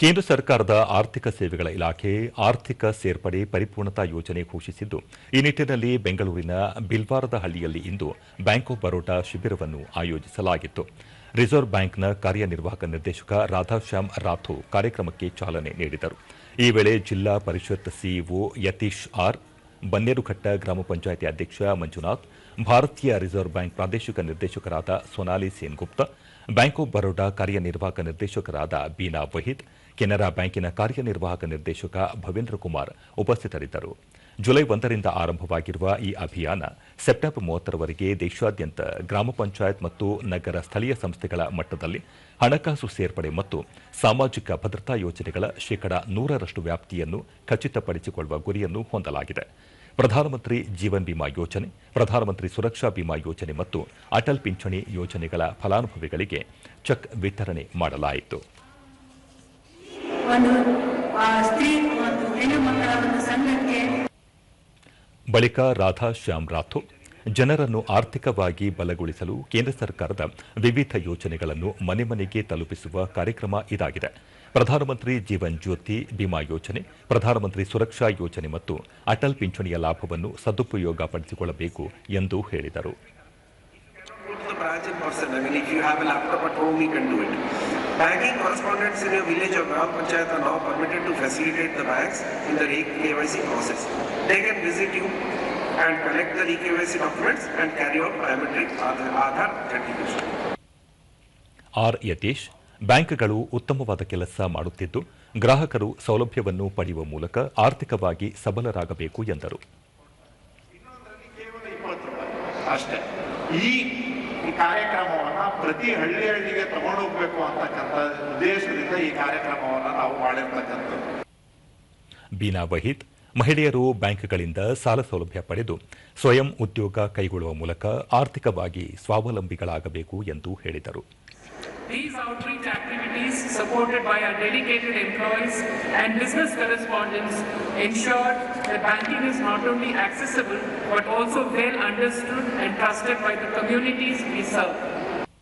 ಕೇಂದ್ರ ಸರ್ಕಾರದ ಆರ್ಥಿಕ ಸೇವೆಗಳ ಇಲಾಖೆ ಆರ್ಥಿಕ ಸೇರ್ಪಡೆ ಪರಿಪೂರ್ಣತಾ ಯೋಜನೆ ಘೋಷಿಸಿದ್ದು, ಈ ನಿಟ್ಟಿನಲ್ಲಿ ಬೆಂಗಳೂರಿನ ಬಿಲ್ವಾರದ ಹಳ್ಳಿಯಲ್ಲಿ ಇಂದು ಬ್ಯಾಂಕ್ ಆಫ್ ಬರೋಡಾ ಶಿಬಿರವನ್ನು ಆಯೋಜಿಸಲಾಗಿತ್ತು. ರಿಸರ್ವ್ ಬ್ಯಾಂಕ್ನ ಕಾರ್ಯನಿರ್ವಾಹಕ ನಿರ್ದೇಶಕ ರಾಧಾಶ್ಯಾಮ್ ರಾಥೋ ಕಾರ್ಯಕ್ರಮಕ್ಕೆ ಚಾಲನೆ ನೀಡಿದರು. ಈ ವೇಳೆ ಜಿಲ್ಲಾ ಪರಿಷತ್ ಸಿಇಒ ಯತೀಶ್ ಆರ್, ಬನ್ನೇರುಘಟ್ಟ ಗ್ರಾಮ ಪಂಚಾಯಿತಿ ಅಧ್ಯಕ್ಷ ಮಂಜುನಾಥ್, ಭಾರತೀಯ ರಿಸರ್ವ್ ಬ್ಯಾಂಕ್ ಪ್ರಾದೇಶಿಕ ನಿರ್ದೇಶಕರಾದ ಸೋನಾಲಿ ಸೇನ್ಗುಪ್ತಾ, ಬ್ಯಾಂಕ್ ಆಫ್ ಬರೋಡಾ ಕಾರ್ಯನಿರ್ವಾಹಕ ನಿರ್ದೇಶಕರಾದ ಬೀನಾ ವಹೀದ್ ಕೆನರಾ ಬ್ಯಾಂಕಿನ ಕಾರ್ಯನಿರ್ವಾಹಕ ನಿರ್ದೇಶಕ ಭವೇಂದ್ರ ಕುಮಾರ್ ಉಪಸ್ಥಿತರಿದ್ದರು. ಜುಲೈ ಒಂದರಿಂದ ಆರಂಭವಾಗಿರುವ ಈ ಅಭಿಯಾನ ಸೆಪ್ಟೆಂಬರ್ ಮೂವತ್ತರವರೆಗೆ ದೇಶಾದ್ಯಂತ ಗ್ರಾಮ ಪಂಚಾಯತ್ ಮತ್ತು ನಗರ ಸ್ಥಳೀಯ ಸಂಸ್ಥೆಗಳ ಮಟ್ಟದಲ್ಲಿ ಹಣಕಾಸು ಸೇರ್ಪಡೆ ಮತ್ತು ಸಾಮಾಜಿಕ ಭದ್ರತಾ ಯೋಜನೆಗಳ ಶೇಕಡ ನೂರರಷ್ಟು ವ್ಯಾಪ್ತಿಯನ್ನು ಖಚಿತಪಡಿಸಿಕೊಳ್ಳುವ ಗುರಿಯನ್ನು ಹೊಂದಲಾಗಿದೆ. ಪ್ರಧಾನಮಂತ್ರಿ ಜೀವನ್ ಬಿಮಾ ಯೋಜನೆ, ಪ್ರಧಾನಮಂತ್ರಿ ಸುರಕ್ಷಾ ಬಿಮಾ ಯೋಜನೆ ಮತ್ತು ಅಟಲ್ ಪಿಂಚಣಿ ಯೋಜನೆಗಳ ಫಲಾನುಭವಿಗಳಿಗೆ ಚೆಕ್ ವಿತರಣೆ ಮಾಡಲಾಯಿತು. ಒಂದು ಆ, ಸ್ತ್ರೀ ಮತ್ತು ಹೆಣ್ಣು ಮಕ್ಕಳ ಒಂದು ಸಂಘಕ್ಕೆ ಬಳಿಕ ರಾಧಾ ಶ್ಯಾಮ್ ರಾಥೋಡ್ ಜನರನ್ನು ಆರ್ಥಿಕವಾಗಿ ಬಲಗೊಳಿಸಲು ಕೇಂದ್ರ ಸರ್ಕಾರದ ವಿವಿಧ ಯೋಜನೆಗಳನ್ನು ಮನೆ ಮನೆಗೆ ತಲುಪಿಸುವ ಕಾರ್ಯಕ್ರಮ ಇದಾಗಿದೆ. ಪ್ರಧಾನಮಂತ್ರಿ ಜೀವನ್ ಜ್ಯೋತಿ ಬಿಮಾ ಯೋಜನೆ ಪ್ರಧಾನಮಂತ್ರಿ ಸುರಕ್ಷಾ ಯೋಜನೆ ಮತ್ತು ಅಟಲ್ ಪಿಂಚಣಿಯ ಲಾಭವನ್ನು ಸದುಪಯೋಗಪಡಿಸಿಕೊಳ್ಳಬೇಕು ಎಂದು ಹೇಳಿದರು. A. Banking correspondents in your village or Gram Panchayat are now permitted to facilitate the banks in the KYC process. They can visit you and collect the KYC documents and carry out biometric Aadhaar certification. authentication. R Yathish ಬ್ಯಾಂಕ್ಗಳು ಉತ್ತಮವಾದ ಕೆಲಸ ಮಾಡುತ್ತಿದ್ದು ಗ್ರಾಹಕರು ಸೌಲಭ್ಯವನ್ನು ಪಡೆಯುವ ಮೂಲಕ ಆರ್ಥಿಕವಾಗಿ ಸಬಲರಾಗಬೇಕು ಎಂದರು ಕೇವಲ ಅಷ್ಟೇ ಈ ಈ ಕಾರ್ಯಕ್ರಮವನ್ನ ಪ್ರತಿ ಹಳ್ಳಿ ಹಳ್ಳಿಗೆ ತಗೊಂಡೋಗ್ಬೇಕು ಅಂತಕ್ಕಂಥ ಉದ್ದೇಶದಿಂದ ಈ ಕಾರ್ಯಕ್ರಮವನ್ನ ನಾವು ಮಾಡಿರ್ತಕ್ಕಂಥದ್ದು. ಬೀನಾ ವಹೀದ್, ಮಹಿಳೆಯರು ಬ್ಯಾಂಕ್ಗಳಿಂದ ಸಾಲ ಸೌಲಭ್ಯ ಪಡೆದು ಸ್ವಯಂ ಉದ್ಯೋಗ ಕೈಗೊಳ್ಳುವ ಮೂಲಕ ಆರ್ಥಿಕವಾಗಿ ಸ್ವಾವಲಂಬಿಗಳಾಗಬೇಕು ಎಂದು ಹೇಳಿದರು. These outreach activities, supported by our dedicated employees and business correspondents, ensure that banking is not only accessible but also well understood and trusted by the communities we serve.